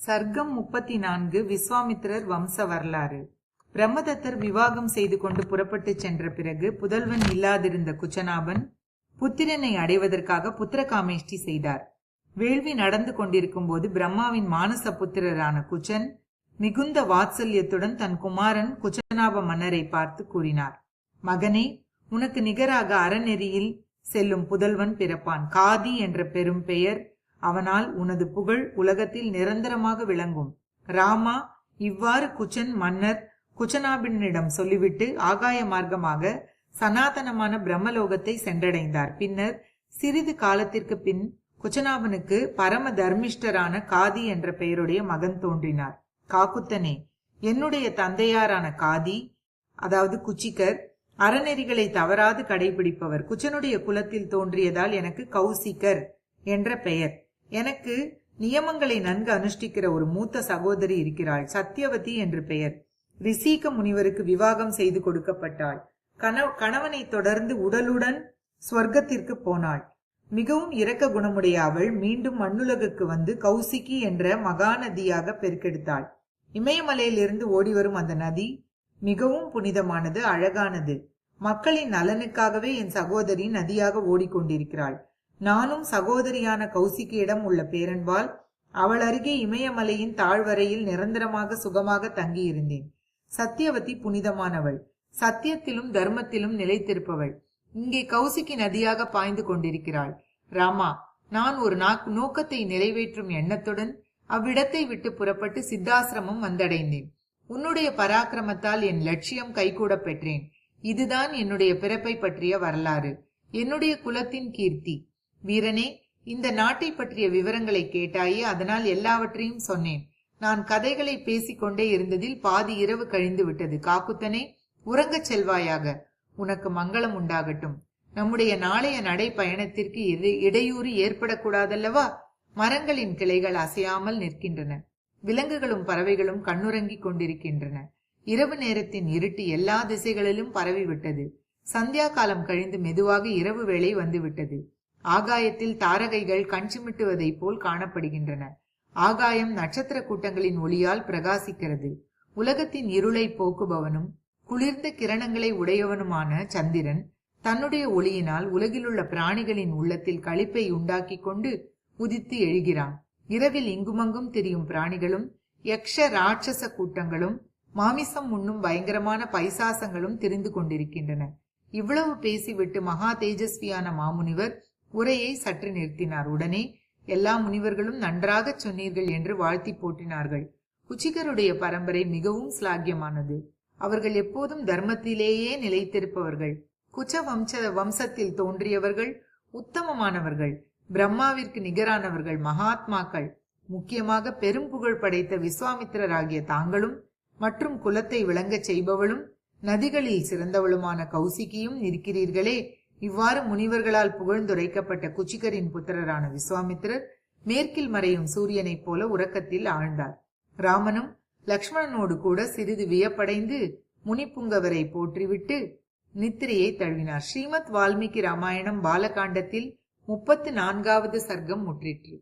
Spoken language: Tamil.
சர்க்கம் முப்பத்தி நான்கு விஸ்வாமித்திரர் வம்ச வரலாறு. பிரம்மதத்தர் விவாகம் செய்து கொண்டு புறப்பட்டு சென்ற பிறகு புதல்வன் இல்லாதிருந்த குச்சனாபன் புத்திரனை அடைவதற்காக புத்திர காமேஷ்டி செய்தார். வேள்வி நடந்து கொண்டிருக்கும் போது பிரம்மாவின் மானச புத்திரரான குச்சன் மிகுந்த வாத்சல்யத்துடன் தன் குமாரன் குச்சனாப மன்னரை பார்த்து கூறினார் மகனே உனக்கு நிகராக அறநெறியில் செல்லும் புதல்வன் பிறப்பான். காதி என்ற பெரும் பெயர் அவனால் உனது புகழ் உலகத்தில் நிரந்தரமாக விளங்கும். ராமா இவ்வாறு குச்சன் மன்னர் குச்சனாபினிடம் சொல்லிவிட்டு ஆகாய மார்க்கமாக சனாதனமான பிரம்மலோகத்தை சென்றடைந்தார். பின்னர் சிறிது காலத்திற்கு பின் குச்சனாபனுக்கு பரம தர்மிஷ்டரான காதி என்ற பெயருடைய மகன் தோன்றினார். காக்குத்தனே என்னுடைய தந்தையாரான காதி அதாவது குச்சிக்கர் அறநெறிகளை தவறாது கடைபிடிப்பவர். குச்சனுடைய குலத்தில் தோன்றியதால் எனக்கு கௌசிகர் என்ற பெயர். எனக்கு நியமங்களை நன்கு அனுஷ்டிக்கிற ஒரு மூத்த சகோதரி இருக்கிறாள் சத்தியவதி என்று பெயர். ரிசீக முனிவருக்கு விவாகம் செய்து கொடுக்கப்பட்டாள். கண- கணவனை தொடர்ந்து உடலுடன் ஸ்வர்க்கத்திற்கு போனாள். மிகவும் இரக்க குணமுடைய அவள் மீண்டும் மண்ணுலகுக்கு வந்து கௌசிகி என்ற மகாநதியாக பெருக்கெடுத்தாள். இமயமலையிலிருந்து ஓடிவரும் அந்த நதி மிகவும் புனிதமானது அழகானது. மக்களின் நலனுக்காகவே என் சகோதரி நதியாக ஓடிக்கொண்டிருக்கிறாள். நானும் சகோதரியான கௌசிக்கியிடம் உள்ள பேரன்பால் அவள் அருகே இமயமலையின் தாழ்வரையில் நிரந்தரமாக சுகமாக தங்கியிருந்தேன். சத்தியவதி புனிதமானவள். சத்தியத்திலும் தர்மத்திலும் நிலைத்திருப்பவள். இங்கே கௌசிக்கு நதியாக பாய்ந்து கொண்டிருக்கிறாள். ராமா நான் ஒரு நாக்- நோக்கத்தை நிறைவேற்றும் எண்ணத்துடன் அவ்விடத்தை விட்டு புறப்பட்டு சித்தாசிரமம் வந்தடைந்தேன். உன்னுடைய பராக்கிரமத்தால் என் லட்சியம் கைகூட பெற்றேன். இதுதான் என்னுடைய பிறப்பை பற்றிய வரலாறு. என்னுடைய குலத்தின் கீர்த்தி. வீரனே இந்த நாட்டை பற்றிய விவரங்களை கேட்டாயே அதனால் எல்லாவற்றையும் சொன்னேன். நான் கதைகளை பேசிக்கொண்டே இருந்ததில் பாதி இரவு கழிந்து விட்டது. காக்குத்தனே உறங்கச் செல்வாயாக. உனக்கு மங்களம் உண்டாகட்டும். நம்முடைய நாளைய நடை பயணத்திற்கு இடையூறு ஏற்படக்கூடாதல்லவா? மரங்களின் கிளைகள் அசையாமல் நிற்கின்றன. விலங்குகளும் பறவைகளும் கண்ணுறங்கிக் கொண்டிருக்கின்றன. இரவு நேரத்தின் இருட்டு எல்லா திசைகளிலும் பரவிவிட்டது. சந்தியா காலம் கழிந்து மெதுவாக இரவு வேளை வந்துவிட்டது. ஆகாயத்தில் தாரகைகள் கண் சிமிட்டுவதைப் போல் காணப்படுகின்றன. ஆகாயம் நட்சத்திர கூட்டங்களின் ஒளியால் பிரகாசிக்கிறது. உலகத்தின் இருளை போக்குபவனும் குளிர்ந்த கிரணங்களை உடையவனுமான சந்திரன் தன்னுடைய ஒளியினால் உலகிலுள்ள பிராணிகளின் உள்ளத்தில் களிப்பை உண்டாக்கிக் கொண்டு உதித்து எழுகிறான். இரவில் இங்குமங்கும் திரியும் பிராணிகளும் யக்ஷ ராட்சச கூட்டங்களும் மாமிசம் உண்ணும் பயங்கரமான பைசாசங்களும் திரிந்து கொண்டிருக்கின்றன. இவ்வளவு பேசிவிட்டு மகா தேஜஸ்வியான மாமுனிவர் உரையை சற்று நிறுத்தினார். உடனே எல்லா முனிவர்களும் நன்றாகச் சொன்னீர்கள் என்று வாழ்த்தி போட்டினார்கள் குச்சிகருடைய பரம்பரை மிகவும் சிலாகியமானது அவர்கள் எப்போதும் தர்மத்திலேயே நிலைத்திருப்பவர்கள். குச்ச வம்ச வம்சத்தில் தோன்றியவர்கள் உத்தமமானவர்கள் பிரம்மாவிற்கு நிகரானவர்கள் மகாத்மாக்கள் முக்கியமாக பெரும் புகழ் படைத்த விஸ்வாமித்திரராகிய தாங்களும் மற்றும் குலத்தை விளங்கச் செய்பவளும் நதிகளில் சிறந்தவளுமான கௌசிகியும் இருக்கிறீர்களே இவ்வாறு முனிவர்களால் புகழ்ந்துரைக்கப்பட்ட குச்சிகரின் புத்திரரான விஸ்வாமித்திரர் மேற்கில் மறையும் சூரியனைப் போல உறக்கத்தில் ஆழ்ந்தார். ராமனும் லக்ஷ்மணனோடு கூட சிறிது வியப்படைந்து முனிப்புங்கவரை போற்றிவிட்டு நித்திரையை தழுவினார். ஸ்ரீமத் வால்மீகி ராமாயணம் பாலகாண்டத்தில் முப்பத்து நான்காவது சர்க்கம் முற்றிற்று.